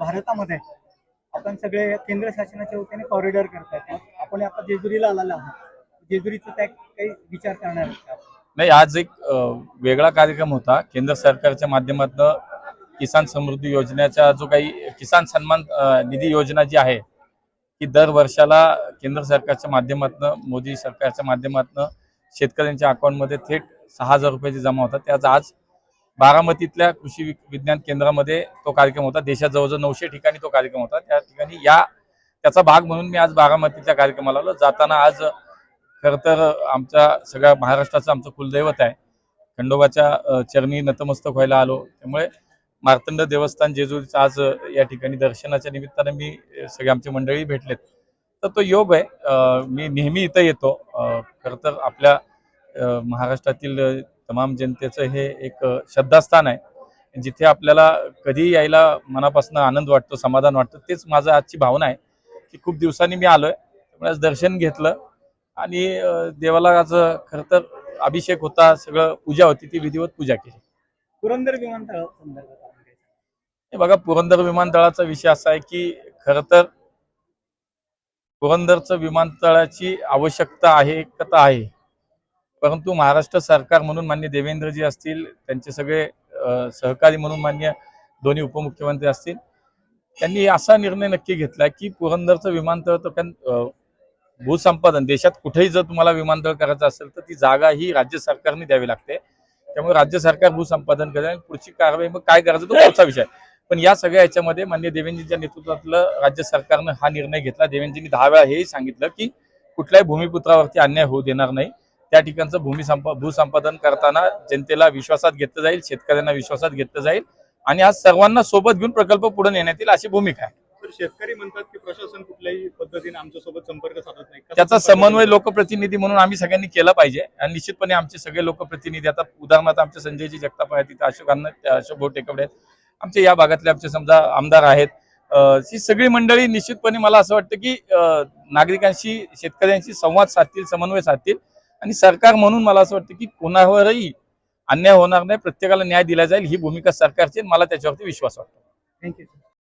भारतामध्ये आपण सगळे केंद्र शासनाच्या वतीने कॉरिडॉर करतात आपण आता जेजुरीला आलेलो आहोत. जेजुरीचा त्या काही विचार करणार नाही आज एक वेगळा कार्यक्रम होता. केंद्र सरकारच्या माध्यमातून किसान समृद्धी योजनेचा जो काही किसान सन्मान निधी योजना जी आहे की दर वर्षाला केंद्र सरकारच्या माध्यमातून मोदी सरकारच्या माध्यमातून शेतकऱ्यांच्या अकाउंटमध्ये थेट सहा हजार रुपयाची जमा होतात. त्याच आज बारामतीतल्या कृषी विज्ञान केंद्रामध्ये तो कार्यक्रम होता. देशात जवळजवळ नऊशे ठिकाणी तो कार्यक्रम होता. त्या ठिकाणी या त्याचा भाग म्हणून मी आज बारामतीतल्या कार्यक्रमाला आलो. जाताना आज खर तर आमच्या सगळ्या महाराष्ट्राचं आमचं कुलदैवत आहे. खंडोबाच्या चरणी नतमस्तक व्हायला आलो. त्यामुळे मार्तंड देवस्थान जेजुरीचं आज या ठिकाणी दर्शनाच्या निमित्तानं मी सगळे आमची मंडळी भेटलेत. तर तो योग आहे. मी नेहमी इथं येतो. खर खरं तर आपल्या महाराष्ट्रातील तमाम जनतेचं हे एक श्रद्धास्थान आहे. जिथे आपल्याला कधी यायला मनापासून आनंद वाटतो समाधान वाटतं तेच माझं आजची भावना आहे. की खूप दिवसांनी मी आलोय त्यामुळे आज दर्शन घेतलं आणि देवाला आज खरं तर अभिषेक होता सगळं पूजा होती ती विधिवत पूजा केली. पुरंदर विमानतळ? हे बघा पुरंदर विमानतळाचा विषय असा आहे की खरं तर पुरंदरचं विमानतळाची आवश्यकता आहे एकता आहे. परंतु महाराष्ट्र सरकार म्हणून मान्य देवेंद्रजी असतील त्यांचे सगळे सहकारी म्हणून मान्य दोन्ही उपमुख्यमंत्री असतील त्यांनी असा निर्णय नक्की घेतला की पुरंदरचं विमानतळ तर भूसंपादन देशात कुठेही जर तुम्हाला विमानतळ करायचं असेल तर ती जागा ही राज्य सरकारने द्यावी लागते. त्यामुळे राज्य सरकार भूसंपादन करेल आणि पुढची कारवाई मग काय करायचं तो पुढचा विषय पण या सगळ्या याच्यामध्ये मान्य देवेंद्रजींच्या नेतृत्वातलं राज्य सरकारनं हा निर्णय घेतला. देवेंद्रजींनी दहा वेळा हेही सांगितलं की कुठल्याही भूमिपुत्रावरती अन्याय होऊ देणार नाही. त्या ठिकाणचं भूमी संप भूसंपादन करताना जनतेला विश्वासात घेतलं जाईल शेतकऱ्यांना विश्वासात घेतलं जाईल आणि आज सर्वांना सोबत घेऊन प्रकल्प पुढे नेण्यात येईल अशी भूमिका आहे. शेतकरी म्हणतात की प्रशासन कुठल्याही पद्धतीने आमच्यासोबत संपर्क साधत नाही. त्याचा समन्वय लोकप्रतिनिधी म्हणून आम्ही सगळ्यांनी केला पाहिजे आणि निश्चितपणे आमचे सगळे लोकप्रतिनिधी आता उदाहरणार्थ आमचे संजयजी जगताप आहेत तिथे अशोक अन्न अशोक भाऊ टेकवडे आहेत. आमचे या भागातले आमचे समजा आमदार आहेत. ही सगळी मंडळी निश्चितपणे मला असं वाटतं की नागरिकांशी शेतकऱ्यांशी संवाद साधतील समन्वय साधतील. आणि सरकार म्हणून मला असं वाटतं की कोणावरही अन्याय होणार नाही प्रत्येकाला न्याय दिला जाईल ही भूमिका सरकारची मला त्याच्यावरती विश्वास वाटतो. थँक्यू